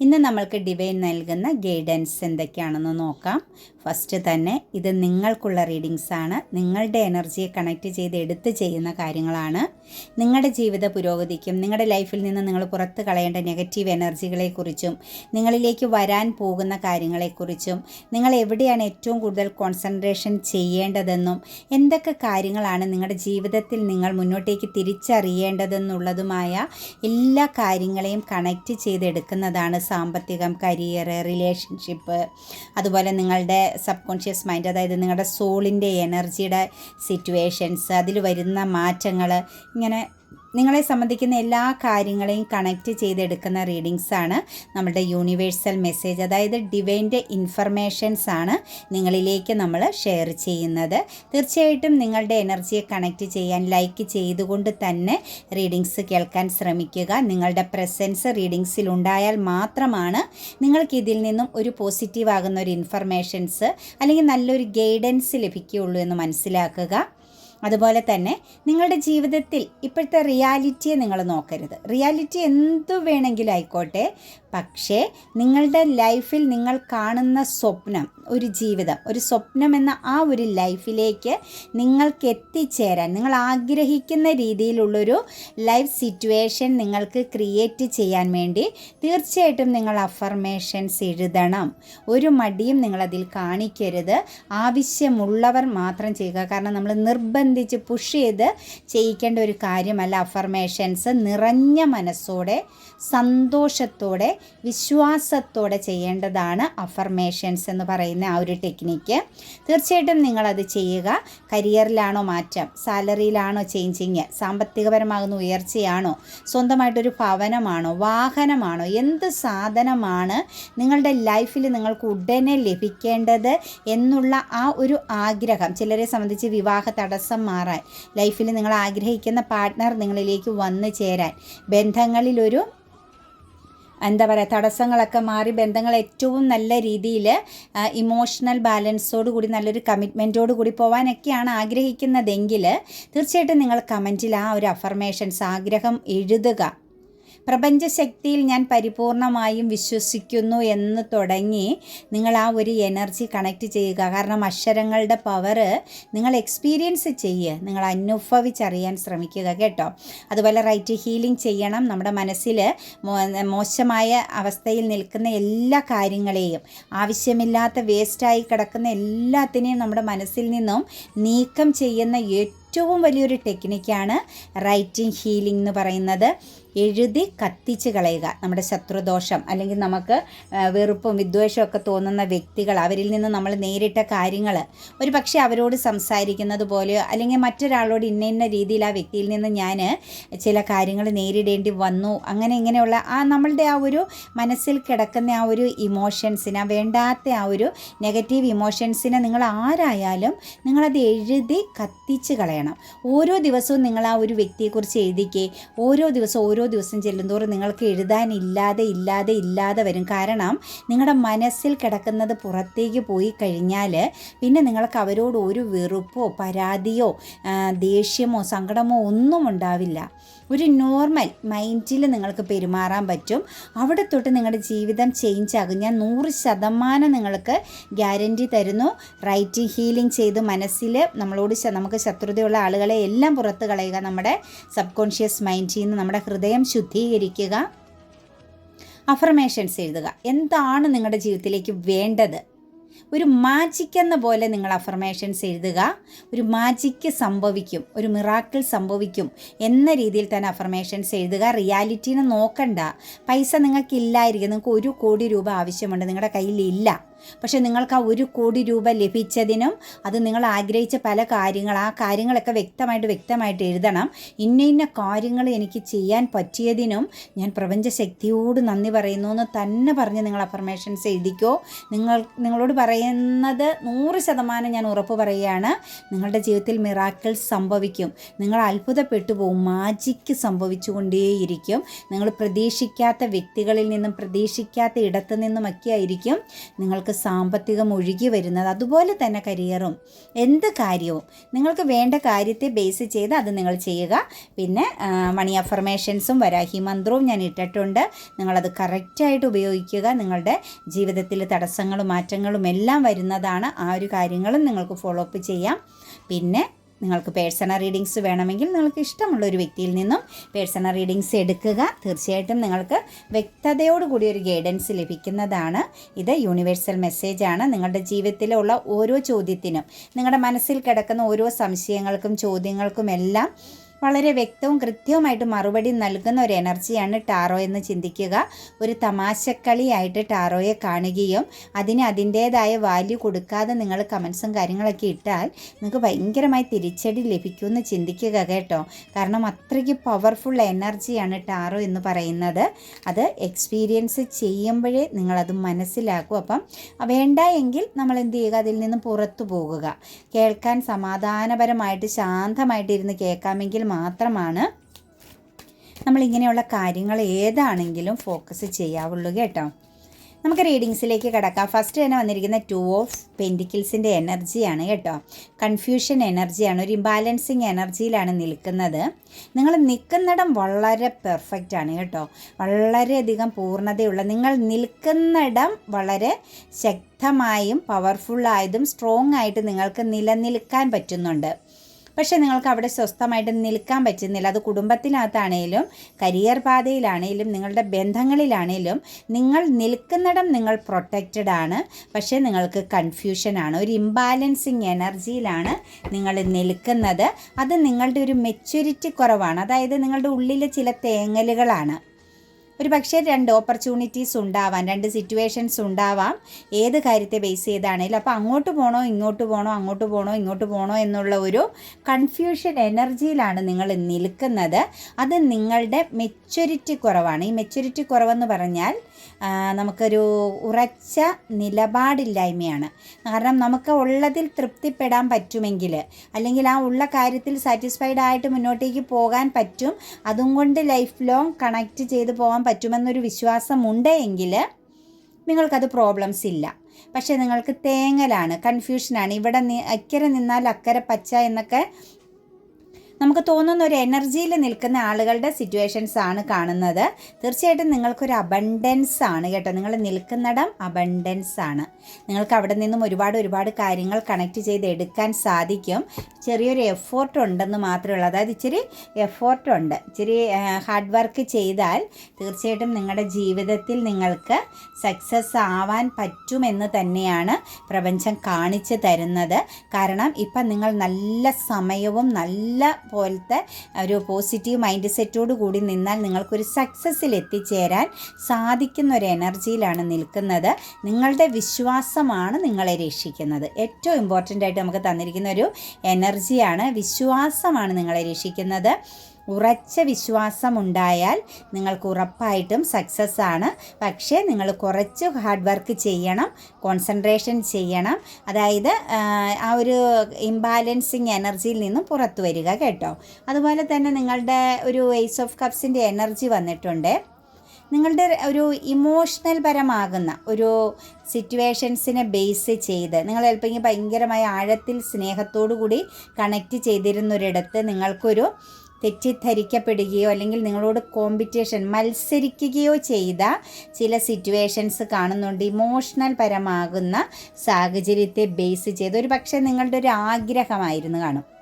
ഇന്ന് നമ്മൾക്ക് ഡിവൈൻ നൽകുന്ന ഗൈഡൻസ് എന്തൊക്കെയാണെന്ന് നോക്കാം. ഫസ്റ്റ് തന്നെ ഇത് നിങ്ങൾക്കുള്ള റീഡിങ്സ് ആണ്. നിങ്ങളുടെ എനർജിയെ കണക്റ്റ് ചെയ്ത് എടുത്ത് ചെയ്യുന്ന കാര്യങ്ങളാണ്. നിങ്ങളുടെ ജീവിത പുരോഗതിക്കും നിങ്ങളുടെ ലൈഫിൽ നിന്ന് നിങ്ങൾ പുറത്ത് കളയേണ്ട നെഗറ്റീവ് എനർജികളെക്കുറിച്ചും നിങ്ങളിലേക്ക് വരാൻ പോകുന്ന കാര്യങ്ങളെക്കുറിച്ചും നിങ്ങൾ എവിടെയാണ് ഏറ്റവും കൂടുതൽ കോൺസെൻട്രേഷൻ ചെയ്യേണ്ടതെന്നും എന്തൊക്കെ കാര്യങ്ങളാണ് നിങ്ങളുടെ ജീവിതത്തിൽ നിങ്ങൾ മുന്നോട്ടേക്ക് തിരിച്ചറിയേണ്ടതെന്നുള്ളതുമായ എല്ലാ കാര്യങ്ങളെയും കണക്റ്റ് ചെയ്തെടുക്കുന്നതാണ് സാമ്പത്തികം കരിയർ റിലേഷൻഷിപ്പ് അതുപോലെ നിങ്ങളുടെ സബ് കോൺഷ്യസ് മൈൻഡ് അതായത് നിങ്ങളുടെ സോളിന്റെ എനർജിയുടെ സിറ്റുവേഷൻസ് അതിൽ വരുന്ന മാറ്റങ്ങൾ ഇങ്ങനെ നിങ്ങളെ സംബന്ധിക്കുന്ന എല്ലാ കാര്യങ്ങളെയും കണക്റ്റ് ചെയ്തെടുക്കുന്ന റീഡിങ്സ് ആണ് നമ്മുടെ യൂണിവേഴ്സൽ മെസ്സേജ് അതായത് ഡിവൈന്റെ ഇൻഫർമേഷൻസ് ആണ് നിങ്ങളിലേക്ക് നമ്മൾ ഷെയർ ചെയ്യുന്നത്. തീർച്ചയായിട്ടും നിങ്ങളുടെ എനർജിയെ കണക്റ്റ് ചെയ്യാൻ ലൈക്ക് ചെയ്തുകൊണ്ട് തന്നെ റീഡിങ്സ് കേൾക്കാൻ ശ്രമിക്കുക. നിങ്ങളുടെ പ്രസൻസ് റീഡിങ്സിൽ ഉണ്ടായാൽ മാത്രമാണ് നിങ്ങൾക്ക് ഇതിൽ നിന്നും ഒരു പോസിറ്റീവ് ആകുന്ന ഒരു ഇൻഫർമേഷൻസ് അല്ലെങ്കിൽ നല്ലൊരു ഗൈഡൻസ് ലഭിക്കുകയുള്ളൂ എന്ന് മനസ്സിലാക്കുക. അതുപോലെ തന്നെ നിങ്ങളുടെ ജീവിതത്തിൽ ഇപ്പോഴത്തെ റിയാലിറ്റിയെ നിങ്ങൾ നോക്കരുത്. റിയാലിറ്റി എന്തു വേണമെങ്കിലും ആയിക്കോട്ടെ. പക്ഷേ നിങ്ങളുടെ ലൈഫിൽ നിങ്ങൾ കാണുന്ന സ്വപ്നം ഒരു ജീവിതം ഒരു സ്വപ്നം എന്ന ആ ഒരു ലൈഫിലേക്ക് നിങ്ങൾക്ക് എത്തിച്ചേരാൻ നിങ്ങൾ ആഗ്രഹിക്കുന്ന രീതിയിലുള്ളൊരു ലൈഫ് സിറ്റുവേഷൻ നിങ്ങൾക്ക് ക്രിയേറ്റ് ചെയ്യാൻ വേണ്ടി തീർച്ചയായിട്ടും നിങ്ങൾ അഫർമേഷൻസ് എഴുതണം. ഒരു മടിയും നിങ്ങളതിൽ കാണിക്കരുത്. ആവശ്യമുള്ളവർ മാത്രം ചെയ്യുക. കാരണം നമ്മൾ നിർബന്ധിച്ച് പുഷ് ചെയ്ത് ചെയ്യിക്കേണ്ട ഒരു കാര്യമല്ല അഫർമേഷൻസ് നിറഞ്ഞ മനസ്സോടെ സന്തോഷത്തോടെ വിശ്വാസത്തോടെ ചെയ്യേണ്ടതാണ് അഫർമേഷൻസ് എന്ന് പറയുന്ന ആ ഒരു ടെക്നിക്ക് തീർച്ചയായിട്ടും നിങ്ങളത് ചെയ്യുക. കരിയറിലാണോ മാറ്റം? സാലറിയിലാണോ ചേഞ്ചിങ് സാമ്പത്തികപരമാകുന്ന ഉയർച്ചയാണോ? സ്വന്തമായിട്ടൊരു ഭവനമാണോ? വാഹനമാണോ? എന്ത് സാധനമാണ് നിങ്ങളുടെ ലൈഫിൽ നിങ്ങൾക്ക് ഉടനെ ലഭിക്കേണ്ടത് എന്നുള്ള ആ ഒരു ആഗ്രഹം. ചിലരെ സംബന്ധിച്ച് വിവാഹ തടസ്സം മാറാൻ ലൈഫിൽ നിങ്ങൾ ആഗ്രഹിക്കുന്ന പാർട്ട്ണർ നിങ്ങളിലേക്ക് വന്നു ചേരാൻ ബന്ധങ്ങളിലൊരു എന്താ പറയുക തടസ്സങ്ങളൊക്കെ മാറി ബന്ധങ്ങൾ ഏറ്റവും നല്ല രീതിയിൽ ഇമോഷണൽ ബാലൻസോട് കൂടി നല്ലൊരു കമ്മിറ്റ്മെന്റോട് കൂടി പോകാനൊക്കെയാണ് ആഗ്രഹിക്കുന്നതെങ്കിൽ തീർച്ചയായിട്ടും നിങ്ങൾ കമന്റിൽ ആ ഒരു അഫർമേഷൻസ് ആഗ്രഹം എഴുതുക. പ്രപഞ്ചശക്തിയിൽ ഞാൻ പരിപൂർണമായും വിശ്വസിക്കുന്നു എന്ന് തുടങ്ങി നിങ്ങൾ ആ ഒരു എനർജി കണക്ട് ചെയ്യുക. കാരണം അക്ഷരങ്ങളുടെ പവർ നിങ്ങൾ എക്സ്പീരിയൻസ് ചെയ്യുക നിങ്ങൾ അനുഭവിച്ചറിയാൻ ശ്രമിക്കുക കേട്ടോ. അതുപോലെ റൈറ്റ് ഹീലിംഗ് ചെയ്യണം. നമ്മുടെ മനസ്സിൽ മോശമായ അവസ്ഥയിൽ നിൽക്കുന്ന എല്ലാ കാര്യങ്ങളെയും ആവശ്യമില്ലാത്ത വേസ്റ്റായി കിടക്കുന്ന എല്ലാത്തിനെയും നമ്മുടെ മനസ്സിൽ നിന്നും നീക്കം ചെയ്യുന്ന ഏറ്റവും വലിയൊരു ടെക്നിക്കാണ് റൈറ്റിംഗ് ഹീലിംഗ് എന്ന് പറയുന്നത്. എഴുതി കത്തിച്ച് കളയുക. നമ്മുടെ ശത്രുദോഷം അല്ലെങ്കിൽ നമുക്ക് വെറുപ്പും വിദ്വേഷവും ഒക്കെ തോന്നുന്ന വ്യക്തികൾ അവരിൽ നിന്ന് നമ്മൾ നേരിട്ട കാര്യങ്ങൾ ഒരു പക്ഷേ അവരോട് സംസാരിക്കുന്നത് പോലെയോ അല്ലെങ്കിൽ മറ്റൊരാളോട് ഇന്ന ഇന്ന രീതിയിൽ ആ വ്യക്തിയിൽ നിന്ന് ഞാൻ ചില കാര്യങ്ങൾ നേരിടേണ്ടി വന്നു അങ്ങനെ ഇങ്ങനെയുള്ള ആ നമ്മളുടെ ആ ഒരു മനസ്സിൽ കിടക്കുന്ന ആ ഒരു ഇമോഷൻസിനെ വേണ്ടാത്ത ആ ഒരു നെഗറ്റീവ് ഇമോഷൻസിനെ നിങ്ങൾ ആരായാലും നിങ്ങളത് എഴുതി കത്തിച്ച് കളയണം. ഓരോ ദിവസവും നിങ്ങൾ ആ ഒരു വ്യക്തിയെക്കുറിച്ച് എഴുതിക്കേ ഓരോ ദിവസവും ഓരോ ദിവസം ചെല്ലുന്തോറും നിങ്ങൾക്ക് എഴുതാനില്ലാതെ ഇല്ലാതെ ഇല്ലാതെ വരും. കാരണം നിങ്ങളുടെ മനസ്സിൽ കിടക്കുന്നത് പുറത്തേക്ക് പോയി കഴിഞ്ഞാൽ പിന്നെ നിങ്ങൾക്ക് അവരോട് ഒരു വെറുപ്പോ പരാതിയോ ദേഷ്യമോ സങ്കടമോ ഒന്നും ഉണ്ടാവില്ല. ഒരു നോർമൽ മൈൻഡിൽ നിങ്ങൾക്ക് പെരുമാറാൻ പറ്റും. അവിടെ തൊട്ട് നിങ്ങളുടെ ജീവിതം ചേഞ്ച് ആകും. ഞാൻ നൂറ് ശതമാനം നിങ്ങൾക്ക് ഗ്യാരന്റി തരുന്നു. റൈറ്റ് ഹീലിംഗ് ചെയ്ത് മനസ്സിൽ നമ്മളോട് നമുക്ക് ശത്രുതയുള്ള ആളുകളെ എല്ലാം പുറത്ത് കളയുക. നമ്മുടെ സബ് കോൺഷ്യസ് മൈൻഡിൽ നിന്ന് നമ്മുടെ ഹൃദയം ശുദ്ധീകരിക്കുക. അഫർമേഷൻസ് എഴുതുക. എന്താണ് നിങ്ങളുടെ ജീവിതത്തിലേക്ക് വേണ്ടത്? ഒരു മാജിക് എന്ന പോലെ നിങ്ങൾ അഫർമേഷൻസ് എഴുതുക. ഒരു മാജിക്ക് സംഭവിക്കും ഒരു മിറാക്കിൾ സംഭവിക്കും എന്ന രീതിയിൽ തന്നെ അഫർമേഷൻസ് എഴുതുക. റിയാലിറ്റീനെ നോക്കണ്ട. പൈസ നിങ്ങൾക്കില്ലായിരിക്കും നിങ്ങൾക്ക് ഒരു കോടി രൂപ ആവശ്യമുണ്ട് നിങ്ങളുടെ കയ്യിൽ ഇല്ല. പക്ഷെ നിങ്ങൾക്ക് ആ ഒരു കോടി രൂപ ലഭിച്ചതിനും അത് നിങ്ങൾ ആഗ്രഹിച്ച പല കാര്യങ്ങൾ ആ കാര്യങ്ങളൊക്കെ വ്യക്തമായിട്ട് വ്യക്തമായിട്ട് എഴുതണം. ഇന്ന ഇന്ന കാര്യങ്ങൾ എനിക്ക് ചെയ്യാൻ പറ്റിയതിനും ഞാൻ പ്രപഞ്ചശക്തിയോട് നന്ദി പറയുന്നു എന്ന് തന്നെ പറഞ്ഞ് നിങ്ങൾ അഫർമേഷൻസ് എഴുതിക്കോ. നിങ്ങൾ നിങ്ങളോട് പറയുന്നത് നൂറ് ശതമാനം ഞാൻ ഉറപ്പ് പറയുകയാണ്. നിങ്ങളുടെ ജീവിതത്തിൽ മിറാക്കിൾ സംഭവിക്കും. നിങ്ങൾ അത്ഭുതപ്പെട്ടു പോകും മാജിക്ക് സംഭവിച്ചുകൊണ്ടേയിരിക്കും. നിങ്ങൾ പ്രതീക്ഷിക്കാത്ത വ്യക്തികളിൽ നിന്നും പ്രതീക്ഷിക്കാത്ത ഇടത്തു നിന്നുമൊക്കെ ആയിരിക്കും നിങ്ങൾക്ക് നിങ്ങൾക്ക് സാമ്പത്തികം ഒഴുകി വരുന്നത് അതുപോലെ തന്നെ കരിയറും. എന്ത് കാര്യവും നിങ്ങൾക്ക് വേണ്ട കാര്യത്തെ ബേസ് ചെയ്ത് അത് നിങ്ങൾ ചെയ്യുക. പിന്നെ മണി അഫർമേഷൻസും വരാഹി മന്ത്രവും ഞാൻ ഇട്ടിട്ടുണ്ട്. നിങ്ങളത് കറക്റ്റായിട്ട് ഉപയോഗിക്കുക. നിങ്ങളുടെ ജീവിതത്തിൽ തടസ്സങ്ങളും മാറ്റങ്ങളും എല്ലാം വരുന്നതാണ് ആ ഒരു കാര്യങ്ങളും നിങ്ങൾക്ക് ഫോളോ അപ്പ് ചെയ്യാം. പിന്നെ നിങ്ങൾക്ക് പേഴ്സണൽ റീഡിങ്സ് വേണമെങ്കിൽ നിങ്ങൾക്ക് ഇഷ്ടമുള്ള ഒരു വ്യക്തിയിൽ നിന്നും പേഴ്സണൽ റീഡിങ്സ് എടുക്കുക. തീർച്ചയായിട്ടും നിങ്ങൾക്ക് വ്യക്തതയോടുകൂടി ഒരു ഗൈഡൻസ് ലഭിക്കുന്നതാണ്. ഇത് യൂണിവേഴ്സൽ മെസ്സേജ് ആണ്. നിങ്ങളുടെ ജീവിതത്തിലുള്ള ഓരോ ചോദ്യത്തിനും നിങ്ങളുടെ മനസ്സിൽ കിടക്കുന്ന ഓരോ സംശയങ്ങൾക്കും ചോദ്യങ്ങൾക്കും എല്ലാം വളരെ വ്യക്തവും കൃത്യവുമായിട്ട് മറുപടി നൽകുന്ന ഒരു എനർജിയാണ് ടാറോ എന്ന് ചിന്തിക്കുക. ഒരു തമാശക്കളിയായിട്ട് ടാറോയെ കാണുകയും അതിന് അതിന്റേതായ വാല്യൂ കൊടുക്കാതെ നിങ്ങൾ കമൻസും കാര്യങ്ങളൊക്കെ ഇട്ടാൽ നിങ്ങൾക്ക് ഭയങ്കരമായി തിരിച്ചടി ലഭിക്കുമെന്ന് ചിന്തിക്കുക കേട്ടോ. കാരണം അത്രയ്ക്ക് പവർഫുൾ എനർജിയാണ് ടാറോ എന്ന് പറയുന്നത്. അത് എക്സ്പീരിയൻസ് ചെയ്യുമ്പോഴേ നിങ്ങളത് മനസ്സിലാക്കും. അപ്പം വേണ്ട എങ്കിൽ നമ്മൾ എന്ത് ചെയ്യുക? അതിൽ നിന്ന് പുറത്തു പോകുക. കേൾക്കാൻ സമാധാനപരമായിട്ട് ശാന്തമായിട്ട് ഇരുന്ന് കേൾക്കാമെങ്കിൽ മാത്രമാണ് നമ്മൾ ഇങ്ങനെയുള്ള കാര്യങ്ങൾ ഏതാണെങ്കിലും ഫോക്കസ് ചെയ്യാവുള്ളൂ കേട്ടോ. നമുക്ക് റീഡിങ്സിലേക്ക് കിടക്കാം. ഫസ്റ്റ് തന്നെ വന്നിരിക്കുന്ന ടു ഓഫ് പെന്റിക്കിൾസിന്റെ എനർജിയാണ് കേട്ടോ. കൺഫ്യൂഷൻ എനർജിയാണ് ഒരു ഇംബാലൻസിങ് എനർജിയിലാണ് നിൽക്കുന്നത്. നിങ്ങൾ നിൽക്കുന്നിടം വളരെ പെർഫെക്റ്റ് ആണ് കേട്ടോ. വളരെയധികം പൂർണതയുള്ള നിങ്ങൾ നിൽക്കുന്നിടം വളരെ ശക്തമായും പവർഫുള്ളായതും സ്ട്രോങ് ആയിട്ട് നിങ്ങൾക്ക് നിലനിൽക്കാൻ പറ്റുന്നുണ്ട്. പക്ഷെ നിങ്ങൾക്ക് അവിടെ സ്വസ്ഥമായിട്ട് നിൽക്കാൻ പറ്റുന്നില്ല. അത് കുടുംബത്തിനകത്താണേലും കരിയർ പാതയിലാണേലും നിങ്ങളുടെ ബന്ധങ്ങളിലാണേലും നിങ്ങൾ നിൽക്കുന്നിടം നിങ്ങൾ പ്രൊട്ടക്റ്റഡ് ആണ്. പക്ഷേ നിങ്ങൾക്ക് കൺഫ്യൂഷനാണ് ഒരു ഇംബാലൻസിങ് എനർജിയിലാണ് നിങ്ങൾ നിൽക്കുന്നത്. അത് നിങ്ങളുടെ ഒരു മെച്യൂരിറ്റി കുറവാണ്. അതായത് നിങ്ങളുടെ ഉള്ളിലെ ചില തേങ്ങലുകളാണ്. ഒരു പക്ഷേ രണ്ട് ഓപ്പർച്യൂണിറ്റീസ് ഉണ്ടാവാം രണ്ട് സിറ്റുവേഷൻസ് ഉണ്ടാവാം. ഏത് കാര്യത്തെ ബേസ് ചെയ്താണെങ്കിലും അപ്പോൾ അങ്ങോട്ട് പോകണോ ഇങ്ങോട്ട് പോകണോ അങ്ങോട്ട് പോകണോ ഇങ്ങോട്ട് പോകണോ എന്നുള്ള ഒരു കൺഫ്യൂഷൻ എനർജിയിലാണ് നിങ്ങൾ നിൽക്കുന്നത്. അത് നിങ്ങളുടെ മെച്യൂരിറ്റി കുറവാണ്. ഈ മെച്യൂരിറ്റി കുറവെന്ന് പറഞ്ഞാൽ നമുക്കൊരു ഉറച്ച നിലപാടില്ലായ്മയാണ്. കാരണം നമുക്ക് ഉള്ളതിൽ തൃപ്തിപ്പെടാൻ പറ്റുമെങ്കിൽ അല്ലെങ്കിൽ ആ ഉള്ള കാര്യത്തിൽ സാറ്റിസ്ഫൈഡ് ആയിട്ട് മുന്നോട്ടേക്ക് പോകാൻ പറ്റും അതും കൊണ്ട് ലൈഫ് ലോങ് കണക്റ്റ് ചെയ്ത് പോകാൻ പറ്റുമെന്നൊരു വിശ്വാസമുണ്ട് എങ്കിൽ നിങ്ങൾക്കത് പ്രോബ്ലംസ് ഇല്ല. പക്ഷേ നിങ്ങൾക്ക് തേങ്ങലാണ് കൺഫ്യൂഷനാണ് ഇവിടെ നി അക്കരെ നിന്നാൽ അക്കരെ പച്ച എന്നൊക്കെ നമുക്ക് തോന്നുന്ന ഒരു എനർജിയിൽ നിൽക്കുന്ന ആളുകളുടെ സിറ്റുവേഷൻസ് ആണ് കാണുന്നത്. തീർച്ചയായിട്ടും നിങ്ങൾക്കൊരു അബണ്ടൻസ് ആണ് കേട്ടോ. നിങ്ങൾ നിൽക്കുന്നിടം അബണ്ടൻസ് ആണ്. നിങ്ങൾക്ക് അവിടെ നിന്നും ഒരുപാട് ഒരുപാട് കാര്യങ്ങൾ കണക്ട് ചെയ്ത് എടുക്കാൻ സാധിക്കും. ചെറിയൊരു എഫോർട്ട് ഉണ്ടെന്ന് മാത്രമേ ഉള്ളൂ. അതായത് ഇച്ചിരി എഫോർട്ട് ഉണ്ട്. ഇച്ചിരി ഹാർഡ് വർക്ക് ചെയ്താൽ തീർച്ചയായിട്ടും നിങ്ങളുടെ ജീവിതത്തിൽ നിങ്ങൾക്ക് സക്സസ് ആവാൻ പറ്റുമെന്ന് തന്നെയാണ് പ്രപഞ്ചം കാണിച്ചു തരുന്നത്. കാരണം ഇപ്പം നിങ്ങൾ നല്ല സമയവും നല്ല പോലത്തെ ഒരു പോസിറ്റീവ് മൈൻഡ് സെറ്റോട് കൂടി നിന്നാൽ നിങ്ങൾക്കൊരു സക്സസ്സിൽ എത്തിച്ചേരാൻ സാധിക്കുന്ന ഒരു എനർജിയിലാണ് നിൽക്കുന്നത്. നിങ്ങളുടെ വിശ്വാസമാണ് നിങ്ങളെ രക്ഷിക്കുന്നത്. ഏറ്റവും ഇമ്പോർട്ടന്റ് ആയിട്ട് നമുക്ക് തന്നിരിക്കുന്ന ഒരു എനർജിയാണ് വിശ്വാസമാണ് നിങ്ങളെ രക്ഷിക്കുന്നത്. ഉറച്ച വിശ്വാസമുണ്ടായാൽ നിങ്ങൾക്ക് ഉറപ്പായിട്ടും സക്സസ് ആണ്. പക്ഷേ നിങ്ങൾ കുറച്ച് ഹാർഡ് വർക്ക് ചെയ്യണം കോൺസെൻട്രേഷൻ ചെയ്യണം. അതായത് ആ ഒരു ഇംബാലൻസിങ് എനർജിയിൽ നിന്നും പുറത്തു വരിക കേട്ടോ. അതുപോലെ തന്നെ നിങ്ങളുടെ ഒരു എയ്സ് ഓഫ് കപ്സിന്റെ എനർജി വന്നിട്ടുണ്ട്. നിങ്ങളുടെ ഒരു ഇമോഷണൽ പരമാകുന്ന ഒരു സിറ്റുവേഷൻസിനെ ബേസ് ചെയ്ത് നിങ്ങൾ ചിലപ്പോൾ ഭയങ്കരമായ ആഴത്തിൽ സ്നേഹത്തോടു കൂടി കണക്റ്റ് ചെയ്തിരുന്നൊരിടത്ത് നിങ്ങൾക്കൊരു തെറ്റിദ്ധരിക്കപ്പെടുകയോ അല്ലെങ്കിൽ നിങ്ങളോട് കോമ്പറ്റീഷൻ മത്സരിക്കുകയോ ചെയ്ത ചില സിറ്റുവേഷൻസ് കാണുന്നുണ്ട്. ഇമോഷണൽ പരമാകുന്ന സാഹചര്യത്തെ ബേസ് ചെയ്ത്. ഒരു പക്ഷേ നിങ്ങളുടെ ഒരു ആഗ്രഹമായിരുന്നു കാണും.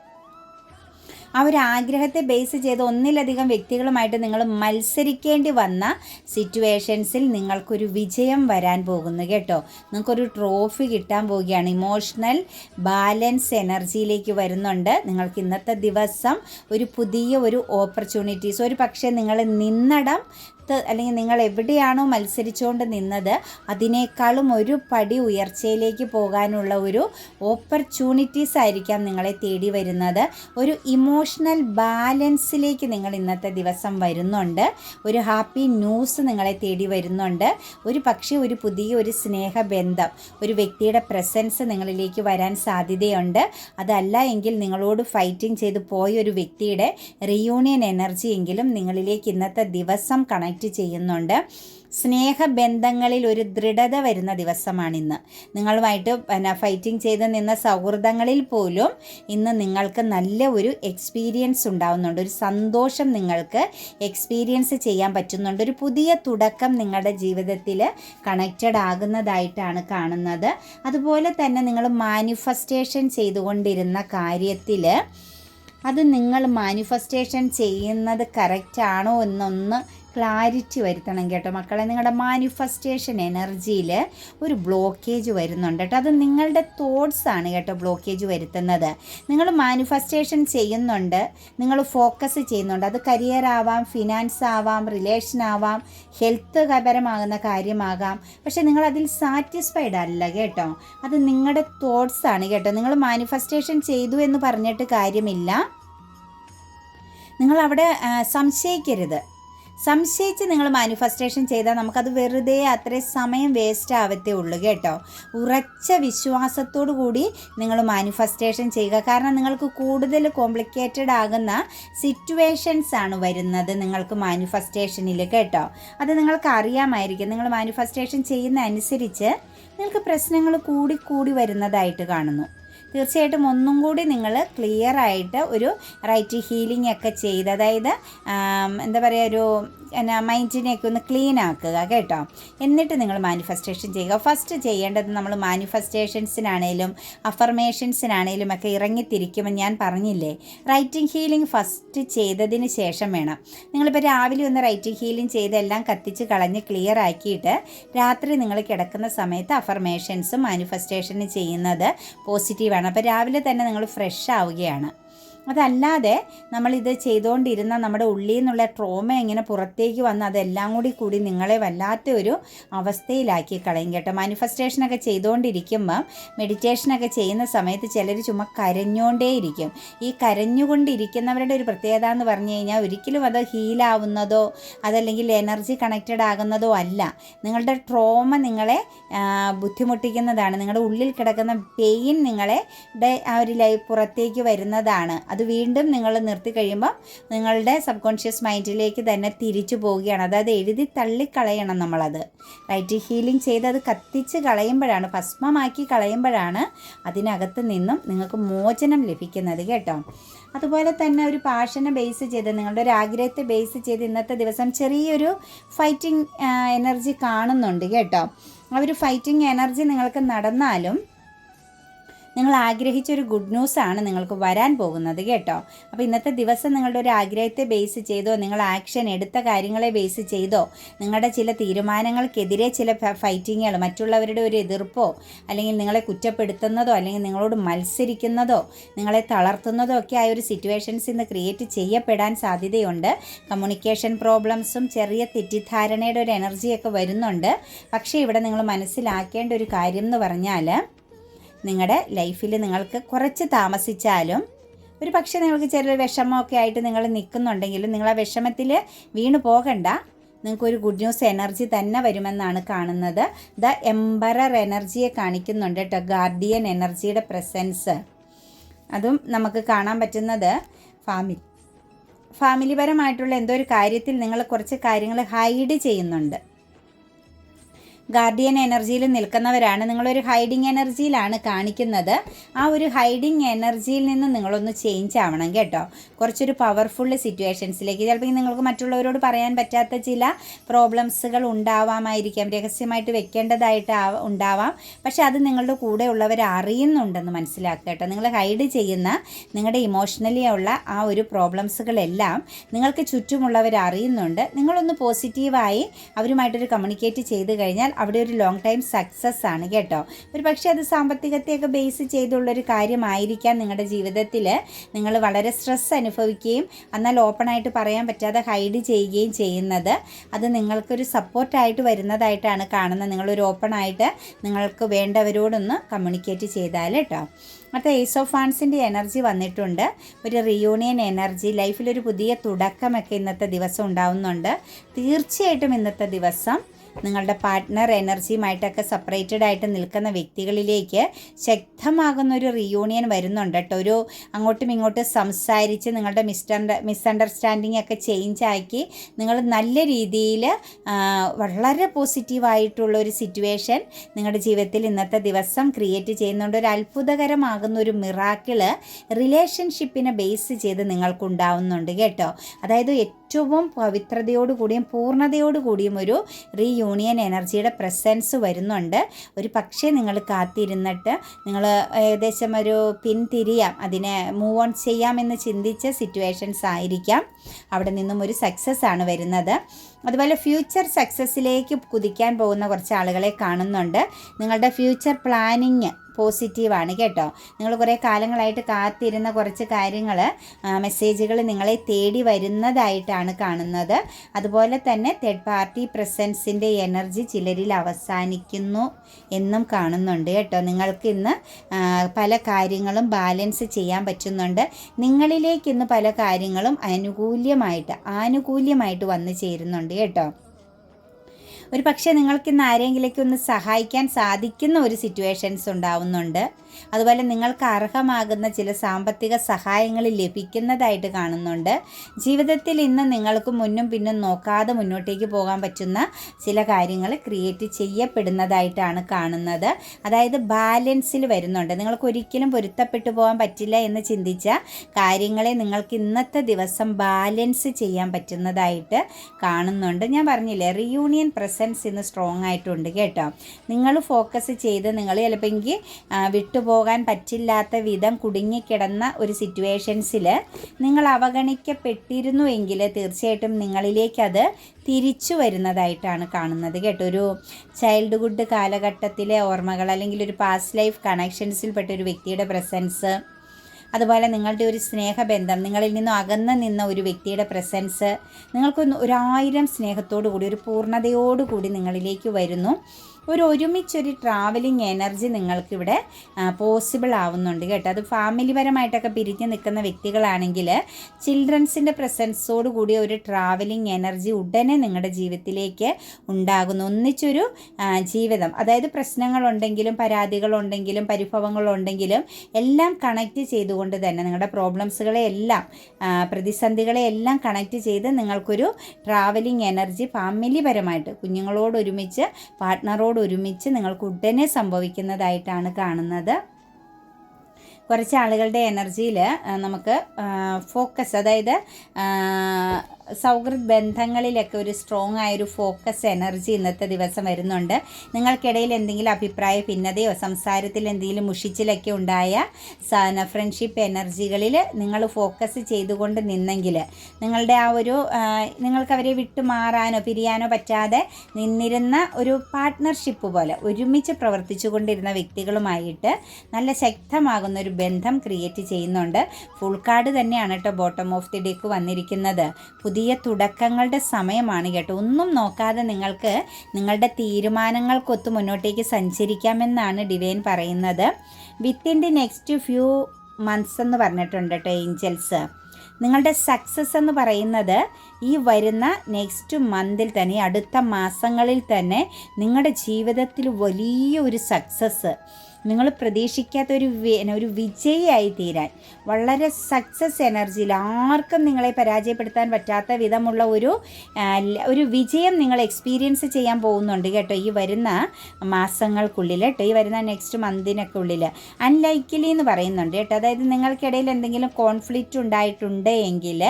ആ ഒരു ആഗ്രഹത്തെ ബേസ് ചെയ്ത് ഒന്നിലധികം വ്യക്തികളുമായിട്ട് നിങ്ങൾ മത്സരിക്കേണ്ടി വന്ന സിറ്റുവേഷൻസിൽ നിങ്ങൾക്കൊരു വിജയം വരാൻ പോകുന്നു കേട്ടോ. നിങ്ങൾക്കൊരു ട്രോഫി കിട്ടാൻ പോവുകയാണ്. ഇമോഷണൽ ബാലൻസ് എനർജിയിലേക്ക് വരുന്നുണ്ട്. നിങ്ങൾക്ക് ഇന്നത്തെ ദിവസം ഒരു പുതിയ ഒരു ഓപ്പർച്യൂണിറ്റീസ് ഒരു പക്ഷേ നിങ്ങൾ നിന്നടം അല്ലെങ്കിൽ നിങ്ങൾ എവിടെയാണോ മത്സരിച്ചുകൊണ്ട് നിന്നത് അതിനേക്കാളും ഒരു പടി ഉയർച്ചയിലേക്ക് പോകാനുള്ള ഒരു ഓപ്പർച്യൂണിറ്റീസ് ആയിരിക്കാം നിങ്ങളെ തേടി വരുന്നത്. ഒരു ഇമോഷണൽ ബാലൻസിലേക്ക് നിങ്ങൾ ഇന്നത്തെ ദിവസം വരുന്നുണ്ട്. ഒരു ഹാപ്പി ന്യൂസ് നിങ്ങളെ തേടി വരുന്നുണ്ട്. ഒരു പക്ഷേ ഒരു പുതിയ ഒരു സ്നേഹബന്ധം ഒരു വ്യക്തിയുടെ പ്രസൻസ് നിങ്ങളിലേക്ക് വരാൻ സാധ്യതയുണ്ട്. അതല്ല എങ്കിൽ നിങ്ങളോട് ഫൈറ്റിംഗ് ചെയ്ത് പോയ ഒരു വ്യക്തിയുടെ റിയൂണിയൻ എനർജി എങ്കിലും നിങ്ങളിലേക്ക് ഇന്നത്തെ ദിവസം കണക്ട് കണക്റ്റ് ചെയ്യുന്നുണ്ട്. സ്നേഹബന്ധങ്ങളിൽ ഒരു ദൃഢത വരുന്ന ദിവസമാണിന്ന്. നിങ്ങളുമായിട്ട് പിന്നെ ഫൈറ്റിംഗ് ചെയ്ത് നിന്ന സൗഹൃദങ്ങളിൽ പോലും ഇന്ന് നിങ്ങൾക്ക് നല്ല ഒരു എക്സ്പീരിയൻസ് ഉണ്ടാവുന്നുണ്ട്. ഒരു സന്തോഷം നിങ്ങൾക്ക് എക്സ്പീരിയൻസ് ചെയ്യാൻ പറ്റുന്നുണ്ട്. ഒരു പുതിയ തുടക്കം നിങ്ങളുടെ ജീവിതത്തിൽ കണക്റ്റഡ് ആകുന്നതായിട്ടാണ് കാണുന്നത്. അതുപോലെ തന്നെ നിങ്ങൾ മാനിഫെസ്റ്റേഷൻ ചെയ്തുകൊണ്ടിരുന്ന കാര്യത്തിൽ അത് നിങ്ങൾ മാനിഫെസ്റ്റേഷൻ ചെയ്യുന്നത് കറക്റ്റാണോ എന്നൊന്ന് ക്ലാരിറ്റി വരുത്തണം കേട്ടോ മക്കളെ. നിങ്ങളുടെ മാനിഫെസ്റ്റേഷൻ എനർജിയിൽ ഒരു ബ്ലോക്കേജ് വരുന്നുണ്ട് കേട്ടോ. അത് നിങ്ങളുടെ തോട്ട്സ് ആണ് കേട്ടോ ബ്ലോക്കേജ് വരുത്തുന്നത്. നിങ്ങൾ മാനിഫെസ്റ്റേഷൻ ചെയ്യുന്നുണ്ട്. നിങ്ങൾ ഫോക്കസ് ചെയ്യുന്നുണ്ട്. അത് കരിയർ ആവാം ഫിനാൻസ് ആവാം റിലേഷൻ ആവാം ഹെൽത്ത് പരമാകുന്ന കാര്യമാകാം. പക്ഷേ നിങ്ങൾ അതിൽ സാറ്റിസ്ഫൈഡ് അല്ല കേട്ടോ. അത് നിങ്ങളുടെ തോട്ട്സ് ആണ് കേട്ടോ. നിങ്ങൾ മാനിഫെസ്റ്റേഷൻ ചെയ്തു എന്ന് പറഞ്ഞിട്ട് കാര്യമില്ല. നിങ്ങൾ അവിടെ സംശയിക്കരുത്. സംശയിച്ച് നിങ്ങൾ മാനിഫെസ്റ്റേഷൻ ചെയ്താൽ നമുക്കത് വെറുതെ അത്രയും സമയം വേസ്റ്റ് ആവത്തേ ഉള്ളൂ കേട്ടോ. ഉറച്ച വിശ്വാസത്തോടു കൂടി നിങ്ങൾ മാനിഫെസ്റ്റേഷൻ ചെയ്യുക. കാരണം നിങ്ങൾക്ക് കൂടുതൽ കോംപ്ലിക്കേറ്റഡ് ആകുന്ന സിറ്റുവേഷൻസ് ആണ് വരുന്നത് നിങ്ങൾക്ക് മാനിഫെസ്റ്റേഷനിൽ കേട്ടോ. അത് നിങ്ങൾക്ക് അറിയാമായിരിക്കും. നിങ്ങൾ മാനിഫെസ്റ്റേഷൻ ചെയ്യുന്ന അനുസരിച്ച് നിങ്ങൾക്ക് പ്രശ്നങ്ങൾ കൂടി കൂടി വരുന്നതായിട്ട് കാണുന്നു. തീർച്ചയായിട്ടും ഒന്നും കൂടി നിങ്ങൾ ക്ലിയർ ആയിട്ട് ഒരു റൈറ്റ് ഹീലിംഗ് ഒക്കെ ചെയ്ത്. അതായത് എന്താ പറയുക ഒരു എന്നാ മൈൻഡിനെയൊക്കെ ഒന്ന് ക്ലീൻ ആക്കുക കേട്ടോ. എന്നിട്ട് നിങ്ങൾ മാനിഫെസ്റ്റേഷൻ ചെയ്യുക. ഫസ്റ്റ് ചെയ്യേണ്ടത് നമ്മൾ മാനിഫെസ്റ്റേഷൻസിനാണേലും അഫർമേഷൻസിനാണേലും ഒക്കെ ഇറങ്ങിത്തിരിക്കുമ്പോൾ ഞാൻ പറഞ്ഞില്ലേ? റൈറ്റിംഗ് ഹീലിംഗ് ഫസ്റ്റ് ചെയ്തതിന് ശേഷം വേണം. നിങ്ങളിപ്പോൾ രാവിലെ ഒന്ന് റൈറ്റിംഗ് ഹീലിംഗ് ചെയ്തെല്ലാം കത്തിച്ച് കളഞ്ഞ് ക്ലിയർ ആക്കിയിട്ട് രാത്രി നിങ്ങൾ കിടക്കുന്ന സമയത്ത് അഫർമേഷൻസും മാനിഫെസ്റ്റേഷനും ചെയ്യുന്നത് പോസിറ്റീവാണ് അപ്പോൾ രാവിലെ തന്നെ നിങ്ങൾ ഫ്രഷ് ആവുകയാണ്. അതല്ലാതെ നമ്മളിത് ചെയ്തുകൊണ്ടിരുന്ന നമ്മുടെ ഉള്ളിൽ നിന്നുള്ള ട്രോമ ഇങ്ങനെ പുറത്തേക്ക് വന്ന് അതെല്ലാം കൂടി കൂടി നിങ്ങളെ വല്ലാത്ത ഒരു അവസ്ഥയിലാക്കി കളയും കേട്ടോ. മാനിഫെസ്റ്റേഷനൊക്കെ ചെയ്തുകൊണ്ടിരിക്കുമ്പം മെഡിറ്റേഷനൊക്കെ ചെയ്യുന്ന സമയത്ത് ചിലർ ചുമ്മാ കരഞ്ഞുകൊണ്ടേയിരിക്കും ഈ കരഞ്ഞുകൊണ്ടിരിക്കുന്നവരുടെ ഒരു പ്രത്യേകത എന്ന് പറഞ്ഞു കഴിഞ്ഞാൽ ഒരിക്കലും അത് ഹീലാവുന്നതോ അതല്ലെങ്കിൽ എനർജി കണക്റ്റഡ് ആകുന്നതോ അല്ല. നിങ്ങളുടെ ട്രോമ നിങ്ങളെ ബുദ്ധിമുട്ടിക്കുന്നതാണ്. നിങ്ങളുടെ ഉള്ളിൽ കിടക്കുന്ന പെയിൻ നിങ്ങളെ ആ ഒരു ലൈഫ് പുറത്തേക്ക് വരുന്നതാണ്. അത് വീണ്ടും നിങ്ങൾ നിർത്തി കഴിയുമ്പോൾ നിങ്ങളുടെ സബ് കോൺഷ്യസ് മൈൻഡിലേക്ക് തന്നെ തിരിച്ചു പോവുകയാണ്. അതായത് എഴുതി തള്ളിക്കളയണം നമ്മളത്. റൈറ്റ് ഹീലിംഗ് ചെയ്ത് അത് കത്തിച്ച് കളയുമ്പോഴാണ് ഭസ്മമാക്കി കളയുമ്പോഴാണ് അതിനകത്ത് നിന്നും നിങ്ങൾക്ക് മോചനം ലഭിക്കുന്നത് കേട്ടോ. അതുപോലെ തന്നെ ഒരു പാഷനെ ബേസ് ചെയ്ത് നിങ്ങളുടെ ഒരു ആഗ്രഹത്തെ ബേസ് ചെയ്ത് ഇന്നത്തെ ദിവസം ചെറിയൊരു ഫൈറ്റിംഗ് എനർജി കാണുന്നുണ്ട് കേട്ടോ. ആ ഒരു ഫൈറ്റിംഗ് എനർജി നിങ്ങൾക്ക് നടന്നാലും നിങ്ങൾ ആഗ്രഹിച്ച ഒരു ഗുഡ് ന്യൂസ് ആണ് നിങ്ങൾക്ക് വരാൻ പോകുന്നത് കേട്ടോ. അപ്പോൾ ഇന്നത്തെ ദിവസം നിങ്ങളുടെ ഒരു ആഗ്രഹത്തെ ബേസ് ചെയ്തോ നിങ്ങൾ ആക്ഷൻ എടുത്ത കാര്യങ്ങളെ ബേസ് ചെയ്തോ നിങ്ങളുടെ ചില തീരുമാനങ്ങൾക്കെതിരെ ചില ഫൈറ്റിങ്ങുകൾ മറ്റുള്ളവരുടെ ഒരു എതിർപ്പോ അല്ലെങ്കിൽ നിങ്ങളെ കുറ്റപ്പെടുത്തുന്നതോ അല്ലെങ്കിൽ നിങ്ങളോട് മത്സരിക്കുന്നതോ നിങ്ങളെ തളർത്തുന്നതോ ഒക്കെ ആയ ഒരു സിറ്റുവേഷൻസ് ഇന്ന് ക്രിയേറ്റ് ചെയ്യപ്പെടാൻ സാധ്യതയുണ്ട്. കമ്മ്യൂണിക്കേഷൻ പ്രോബ്ലംസും ചെറിയ തെറ്റിദ്ധാരണയുടെ ഒരു എനർജിയൊക്കെ വരുന്നുണ്ട്. പക്ഷേ ഇവിടെ നിങ്ങൾ മനസ്സിലാക്കേണ്ട ഒരു കാര്യം എന്ന് പറഞ്ഞാൽ നിങ്ങളുടെ ലൈഫിൽ നിങ്ങൾക്ക് കുറച്ച് താമസിച്ചാലും ഒരു പക്ഷേ നിങ്ങൾക്ക് ചെറിയ വിഷമമൊക്കെ ആയിട്ട് നിങ്ങൾ നിൽക്കുന്നുണ്ടെങ്കിലും നിങ്ങൾ ആ വിഷമത്തിൽ വീണു പോകണ്ട. നിങ്ങൾക്കൊരു ഗുഡ് ന്യൂസ് എനർജി തന്നെ വരുമെന്നാണ് കാണുന്നത്. ദ എംബറർ എനർജിയെ കാണിക്കുന്നുണ്ട് കേട്ടോ ഗാർഡിയൻ എനർജിയുടെ പ്രസൻസ് അതും നമുക്ക് കാണാൻ പറ്റുന്നത് ഫാമിലി ഫാമിലിപരമായിട്ടുള്ള എന്തോ ഒരു കാര്യത്തിൽ നിങ്ങൾ കുറച്ച് കാര്യങ്ങൾ ഹൈഡ് ചെയ്യുന്നുണ്ട്. ഗാർഡിയൻ എനർജിയിൽ നിൽക്കുന്നവരാണ്. നിങ്ങളൊരു ഹൈഡിങ് എനർജിയിലാണ് കാണിക്കുന്നത്. ആ ഒരു ഹൈഡിങ് എനർജിയിൽ നിന്ന് നിങ്ങളൊന്ന് ചേഞ്ച് ആവണം കേട്ടോ. കുറച്ചൊരു പവർഫുൾ സിറ്റുവേഷൻസിലേക്ക് ചിലപ്പോൾ നിങ്ങൾക്ക് മറ്റുള്ളവരോട് പറയാൻ പറ്റാത്ത ചില പ്രോബ്ലംസുകൾ ഉണ്ടാവാമായിരിക്കാം. രഹസ്യമായിട്ട് വെക്കേണ്ടതായിട്ട് ഉണ്ടാവാം. പക്ഷെ അത് നിങ്ങളുടെ കൂടെ ഉള്ളവർ അറിയുന്നുണ്ടെന്ന് മനസ്സിലാക്കുക കേട്ടോ. നിങ്ങൾ ഹൈഡ് ചെയ്യുന്ന നിങ്ങളുടെ ഇമോഷണലി ഉള്ള ആ ഒരു പ്രോബ്ലംസുകളെല്ലാം നിങ്ങൾക്ക് ചുറ്റുമുള്ളവർ അറിയുന്നുണ്ട്. നിങ്ങളൊന്ന് പോസിറ്റീവായി അവരുമായിട്ടൊരു കമ്മ്യൂണിക്കേറ്റ് ചെയ്ത് കഴിഞ്ഞാൽ അവിടെ ഒരു ലോങ് ടൈം സക്സസ് ആണ് കേട്ടോ. ഒരു പക്ഷേ അത് സാമ്പത്തികത്തെയൊക്കെ ബേസ് ചെയ്തുള്ളൊരു കാര്യമായിരിക്കാം നിങ്ങളുടെ ജീവിതത്തിൽ നിങ്ങൾ വളരെ സ്ട്രെസ് അനുഭവിക്കുകയും എന്നാൽ ഓപ്പണായിട്ട് പറയാൻ പറ്റാതെ ഹൈഡ് ചെയ്യുകയും ചെയ്യുന്നത്. അത് നിങ്ങൾക്കൊരു സപ്പോർട്ടായിട്ട് വരുന്നതായിട്ടാണ് കാണുന്നത്. നിങ്ങളൊരു ഓപ്പണായിട്ട് നിങ്ങൾക്ക് വേണ്ടവരോടൊന്ന് കമ്മ്യൂണിക്കേറ്റ് ചെയ്താൽ കേട്ടോ. അടുത്ത ഏസ് ഓഫ് ഫാൻസിന്റെ എനർജി വന്നിട്ടുണ്ട്. ഒരു റിയൂണിയൻ എനർജി ലൈഫിലൊരു പുതിയ തുടക്കമൊക്കെ ഇന്നത്തെ ദിവസം ഉണ്ടാവുന്നുണ്ട്. തീർച്ചയായിട്ടും ഇന്നത്തെ ദിവസം നിങ്ങളുടെ പാർട്ട്ണർ എനർജിയുമായിട്ടൊക്കെ സെപ്പറേറ്റഡ് ആയിട്ട് നിൽക്കുന്ന വ്യക്തികളിലേക്ക് ശക്തമാകുന്ന ഒരു റിയൂണിയൻ വരുന്നുണ്ട് കേട്ടോ. ഒരു അങ്ങോട്ടും ഇങ്ങോട്ടും സംസാരിച്ച് നിങ്ങളുടെ മിസ്റ്റർ മിസ്അണ്ടർസ്റ്റാൻഡിങ് ഒക്കെ ചേഞ്ച് ആക്കി നിങ്ങൾ നല്ല രീതിയിൽ വളരെ പോസിറ്റീവായിട്ടുള്ള ഒരു സിറ്റുവേഷൻ നിങ്ങളുടെ ജീവിതത്തിൽ ഇന്നത്തെ ദിവസം ക്രിയേറ്റ് ചെയ്യുന്നുണ്ട്. ഒരു അത്ഭുതകരമാകുന്ന ഒരു മിറാക്കിൾ റിലേഷൻഷിപ്പിനെ ബേസ് ചെയ്ത് നിങ്ങൾക്കുണ്ടാവുന്നുണ്ട് കേട്ടോ. അതായത് ഏറ്റവും പവിത്രതയോടുകൂടിയും പൂർണതയോടുകൂടിയും ഒരു റീയൂണിയൻ എനർജിയുടെ പ്രസൻസ് വരുന്നുണ്ട്. ഒരു പക്ഷേ നിങ്ങൾ കാത്തിരുന്നിട്ട് നിങ്ങൾ ഏകദേശം ഒരു പിന്തിരിയാം അതിനെ മൂവ് ഓൺ ചെയ്യാമെന്ന് ചിന്തിച്ച സിറ്റുവേഷൻസ് ആയിരിക്കാം. അവിടെ നിന്നും ഒരു സക്സസ് ആണ് വരുന്നത്. അതുപോലെ ഫ്യൂച്ചർ സക്സസ്സിലേക്ക് കുതിക്കാൻ പോകുന്ന കുറച്ച് ആളുകളെ കാണുന്നുണ്ട്. നിങ്ങളുടെ ഫ്യൂച്ചർ പ്ലാനിങ് പോസിറ്റീവാണ് കേട്ടോ. നിങ്ങൾ കുറേ കാലങ്ങളായിട്ട് കാത്തിരുന്ന കുറച്ച് കാര്യങ്ങൾ മെസ്സേജുകൾ നിങ്ങളെ തേടി വരുന്നതായിട്ടാണ് കാണുന്നത്. അതുപോലെ തന്നെ തേർഡ് പാർട്ടി പ്രസൻസിന്റെ എനർജി ചിലരിൽ അവസാനിക്കുന്നു എന്നും കാണുന്നുണ്ട് കേട്ടോ. നിങ്ങൾക്ക് ഇന്ന് പല കാര്യങ്ങളും ബാലൻസ് ചെയ്യാൻ പറ്റുന്നുണ്ട്. നിങ്ങളിലേക്ക് ഇന്ന് പല കാര്യങ്ങളും അനുകൂല്യമായിട്ട് ആനുകൂല്യമായിട്ട് വന്നു ചേരുന്നുണ്ട്. കേട്ടോ. ഒരു പക്ഷേ നിങ്ങൾക്ക് ഇന്ന് ആരെങ്കിലേക്ക് ഒന്ന് സഹായിക്കാൻ സാധിക്കുന്ന ഒരു സിറ്റുവേഷൻസ് ഉണ്ടാവുന്നുണ്ട്. അതുപോലെ നിങ്ങൾക്ക് അർഹമാകുന്ന ചില സാമ്പത്തിക സഹായങ്ങൾ ലഭിക്കുന്നതായിട്ട് കാണുന്നുണ്ട്. ജീവിതത്തിൽ ഇന്ന് നിങ്ങൾക്ക് മുന്നും പിന്നും നോക്കാതെ മുന്നോട്ടേക്ക് പോകാൻ പറ്റുന്ന ചില കാര്യങ്ങൾ ക്രിയേറ്റ് ചെയ്യപ്പെടുന്നതായിട്ടാണ് കാണുന്നത്. അതായത് ബാലൻസിൽ വരുന്നുണ്ട്. നിങ്ങൾക്ക് ഒരിക്കലും പൊരുത്തപ്പെട്ടു പോകാൻ പറ്റില്ല എന്ന് ചിന്തിച്ച കാര്യങ്ങളെ നിങ്ങൾക്ക് ഇന്നത്തെ ദിവസം ബാലൻസ് ചെയ്യാൻ പറ്റുന്നതായിട്ട് കാണുന്നുണ്ട്. ഞാൻ പറഞ്ഞില്ലേ റിയൂണിയൻ പ്രസൻസ് ഇന്ന് സ്ട്രോങ് ആയിട്ടുണ്ട് കേട്ടോ. നിങ്ങൾ ഫോക്കസ് ചെയ്ത് നിങ്ങൾ ചിലപ്പോൾ എനിക്ക് വിട്ടുപോകാൻ പറ്റില്ലാത്ത വിധം കുടുങ്ങിക്കിടന്ന ഒരു സിറ്റുവേഷൻസിൽ നിങ്ങൾ അവഗണിക്കപ്പെട്ടിരുന്നുവെങ്കിൽ തീർച്ചയായിട്ടും നിങ്ങളിലേക്കത് തിരിച്ചു വരുന്നതായിട്ടാണ് കാണുന്നത് കേട്ടോ. ഒരു ചൈൽഡ്ഹുഡ് കാലഘട്ടത്തിലെ ഓർമ്മകൾ അല്ലെങ്കിൽ ഒരു പാസ്റ്റ് ലൈഫ് കണക്ഷൻസിൽപ്പെട്ട ഒരു വ്യക്തിയുടെ പ്രസൻസ് അതുപോലെ നിങ്ങളുടെ ഒരു സ്നേഹബന്ധം നിങ്ങളിൽ നിന്നും അകന്ന് നിന്ന ഒരു വ്യക്തിയുടെ പ്രസൻസ് നിങ്ങൾക്കൊന്ന് ഒരായിരം സ്നേഹത്തോടു കൂടി ഒരു പൂർണതയോടു കൂടി നിങ്ങളിലേക്ക് വരുന്നു. ഒരു ഒരുമിച്ചൊരു ട്രാവലിംഗ് എനർജി നിങ്ങൾക്കിവിടെ പോസിബിൾ ആവുന്നുണ്ട് കേട്ടോ. അത് ഫാമിലി പരമായിട്ടൊക്കെ പിരിഞ്ഞ് നിൽക്കുന്ന വ്യക്തികളാണെങ്കിൽ ചിൽഡ്രൻസിന്റെ പ്രസൻസോട് കൂടി ഒരു ട്രാവലിംഗ് എനർജി ഉടനെ നിങ്ങളുടെ ജീവിതത്തിലേക്ക് ഉണ്ടാകുന്നു. ഒന്നിച്ചൊരു ജീവിതം. അതായത് പ്രശ്നങ്ങളുണ്ടെങ്കിലും പരാതികളുണ്ടെങ്കിലും പരിഭവങ്ങളുണ്ടെങ്കിലും എല്ലാം കണക്റ്റ് ചെയ്തുകൊണ്ട് തന്നെ നിങ്ങളുടെ പ്രോബ്ലംസുകളെ എല്ലാം പ്രതിസന്ധികളെ എല്ലാം കണക്റ്റ് ചെയ്ത് നിങ്ങൾക്കൊരു ട്രാവലിംഗ് എനർജി ഫാമിലി പരമായിട്ട് കുഞ്ഞുങ്ങളോട് ഒരുമിച്ച് പാർട്ട്ണറോട് ഒരുമിച്ച് നിങ്ങൾക്ക് ഉടനെ സംഭവിക്കുന്നതായിട്ടാണ് കാണുന്നത്. കുറച്ച് ആളുകളുടെ എനർജിയിൽ നമുക്ക് ഫോക്കസ് അതായത് സൗഹൃദ ബന്ധങ്ങളിലൊക്കെ ഒരു സ്ട്രോങ് ആയൊരു ഫോക്കസ് എനർജി ഇന്നത്തെ ദിവസം വരുന്നുണ്ട്. നിങ്ങൾക്കിടയിൽ എന്തെങ്കിലും അഭിപ്രായ ഭിന്നതയോ സംസാരത്തിൽ എന്തെങ്കിലും മുഷിച്ചിലൊക്കെ ഉണ്ടായ സാധന ഫ്രണ്ട്ഷിപ്പ് എനർജികളിൽ നിങ്ങൾ ഫോക്കസ് ചെയ്തുകൊണ്ട് നിന്നെങ്കിൽ നിങ്ങളുടെ ആ ഒരു നിങ്ങൾക്ക് അവരെ വിട്ടുമാറാനോ പിരിയാനോ പറ്റാതെ നിന്നിരുന്ന ഒരു പാർട്ട്ണർഷിപ്പ് പോലെ ഒരുമിച്ച് പ്രവർത്തിച്ചു കൊണ്ടിരുന്ന വ്യക്തികളുമായിട്ട് നല്ല ശക്തമാകുന്ന ഒരു ബന്ധം ക്രിയേറ്റ് ചെയ്യുന്നുണ്ട്. ഫുൾ കാർഡ് തന്നെയാണ് കേട്ടോ ബോട്ടം ഓഫ് ദി ഡേക്ക് വന്നിരിക്കുന്നത്. പുതിയ പുതിയ തുടക്കങ്ങളുടെ സമയമാണ് കേട്ടോ. ഒന്നും നോക്കാതെ നിങ്ങൾക്ക് നിങ്ങളുടെ തീരുമാനങ്ങൾക്കൊത്ത് മുന്നോട്ടേക്ക് സഞ്ചരിക്കാമെന്നാണ് ഡിവൈൻ പറയുന്നത്. Within the next few months എന്ന് പറഞ്ഞിട്ടുണ്ട് കേട്ടോ ഏഞ്ചൽസ്. നിങ്ങളുടെ സക്സസ് എന്ന് പറയുന്നത് ഈ വരുന്ന നെക്സ്റ്റ് മന്തിൽ തന്നെ അടുത്ത മാസങ്ങളിൽ തന്നെ നിങ്ങളുടെ ജീവിതത്തിൽ വലിയ ഒരു സക്സസ് നിങ്ങൾ പ്രതീക്ഷിക്കാത്ത ഒരു ഒരു വിജയിയായി തീരാൻ. വളരെ സക്സസ് എനർജിയിൽ ആർക്കും നിങ്ങളെ പരാജയപ്പെടുത്താൻ പറ്റാത്ത വിധമുള്ള ഒരു ഒരു വിജയം നിങ്ങൾ എക്സ്പീരിയൻസ് ചെയ്യാൻ പോകുന്നുണ്ട് കേട്ടോ ഈ വരുന്ന മാസങ്ങൾക്കുള്ളിൽ കേട്ടോ. ഈ വരുന്ന നെക്സ്റ്റ് മന്തിനൊക്കെ ഉള്ളിൽ അൺലൈക്കലി എന്ന് പറയുന്നുണ്ട് കേട്ടോ. അതായത് നിങ്ങൾക്കിടയിൽ എന്തെങ്കിലും കോൺഫ്ലിക്റ്റ് ഉണ്ടായിട്ടുണ്ട് എങ്കിൽ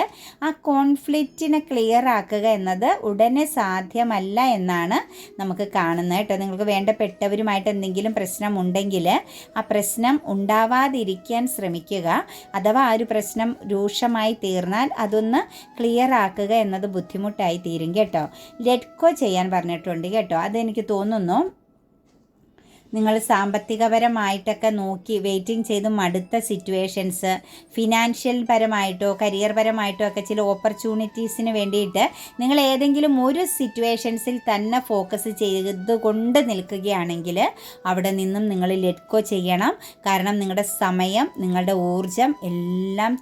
ആ കോൺഫ്ലിക്റ്റിനെ ക്ലിയർ ആക്കുക എന്നത് ഉടനെ സാധ്യമല്ല എന്നാണ് നമുക്ക് കാണുന്നത് കേട്ടോ. നിങ്ങൾക്ക് വേണ്ടപ്പെട്ടവരുമായിട്ട് എന്തെങ്കിലും പ്രശ്നമുണ്ടെങ്കിൽ ആ പ്രശ്നം ഉണ്ടാവാതിരിക്കാൻ ശ്രമിക്കുക. അഥവാ ആ ഒരു പ്രശ്നം രൂക്ഷമായി തീർന്നാൽ അതൊന്ന് ക്ലിയർ ആക്കുക എന്നത് ബുദ്ധിമുട്ടായി തീരും കേട്ടോ. ലെറ്റ്കോ ചെയ്യാൻ പറഞ്ഞിട്ടുണ്ട് കേട്ടോ. അതെനിക്ക് തോന്നുന്നു നിങ്ങൾ സാമ്പത്തികപരമായിട്ടൊക്കെ നോക്കി വെയിറ്റിംഗ് ചെയ്ത് മടുത്ത സിറ്റുവേഷൻസ് ഫിനാൻഷ്യൽ പരമായിട്ടോ കരിയർ പരമായിട്ടോ ഒക്കെ ചില ഓപ്പർച്യൂണിറ്റീസിന് വേണ്ടിയിട്ട് നിങ്ങൾ ഏതെങ്കിലും ഒരു സിറ്റുവേഷൻസിൽ തന്നെ ഫോക്കസ് ചെയ്തുകൊണ്ട് നിൽക്കുകയാണെങ്കിൽ അവിടെ നിന്നും നിങ്ങൾ ലെറ്റ്കോ ചെയ്യണം. കാരണം നിങ്ങളുടെ സമയം നിങ്ങളുടെ ഊർജം എല്ലാം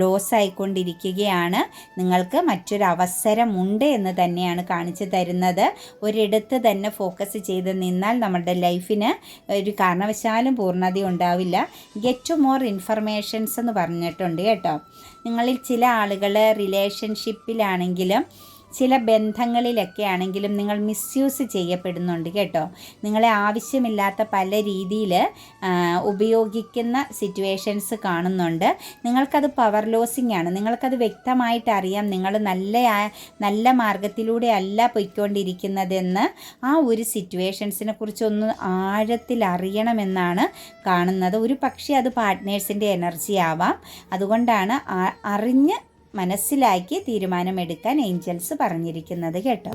ലോസ് ആയിക്കൊണ്ടിരിക്കുകയാണ് നിങ്ങൾക്ക് മറ്റൊരു അവസരമുണ്ട് എന്ന് തന്നെയാണ് കാണിച്ചു തരുന്നത്. ഒരിടത്ത് തന്നെ ഫോക്കസ് ചെയ്ത് നിന്നാൽ നമ്മുടെ ലൈഫിന് ഒരു കാരണവശാലും പൂർണത ഉണ്ടാവില്ല. ഗെറ്റ് മോർ ഇൻഫർമേഷൻസ് എന്ന് പറഞ്ഞിട്ടുണ്ട് കേട്ടോ. നിങ്ങളിൽ ചില ആളുകൾ റിലേഷൻഷിപ്പിലാണെങ്കിലും ചില ബന്ധങ്ങളിലൊക്കെ ആണെങ്കിലും നിങ്ങൾ മിസ്യൂസ് ചെയ്യപ്പെടുന്നുണ്ട് കേട്ടോ. നിങ്ങളെ ആവശ്യമില്ലാത്ത പല രീതിയിൽ ഉപയോഗിക്കുന്ന സിറ്റുവേഷൻസ് കാണുന്നുണ്ട്. നിങ്ങൾക്കത് പവർ ലോസിങ് ആണ്. നിങ്ങൾക്കത് വ്യക്തമായിട്ട് അറിയാം. നിങ്ങൾ നല്ല നല്ല മാർഗത്തിലൂടെ അല്ല പൊയ്ക്കൊണ്ടിരിക്കുന്നതെന്ന്. ആ ഒരു സിറ്റുവേഷൻസിനെ കുറിച്ചൊന്ന് ആഴത്തിൽ അറിയണമെന്നാണ് കാണുന്നത്. ഒരു പക്ഷേ അത് പാർട്ട്നേഴ്സിന്റെ എനർജി ആവാം. അതുകൊണ്ടാണ് അറിഞ്ഞ് മനസ്സിലാക്കി തീരുമാനമെടുക്കാൻ ഏഞ്ചൽസ് പറഞ്ഞിരിക്കുന്നത് കേട്ടോ.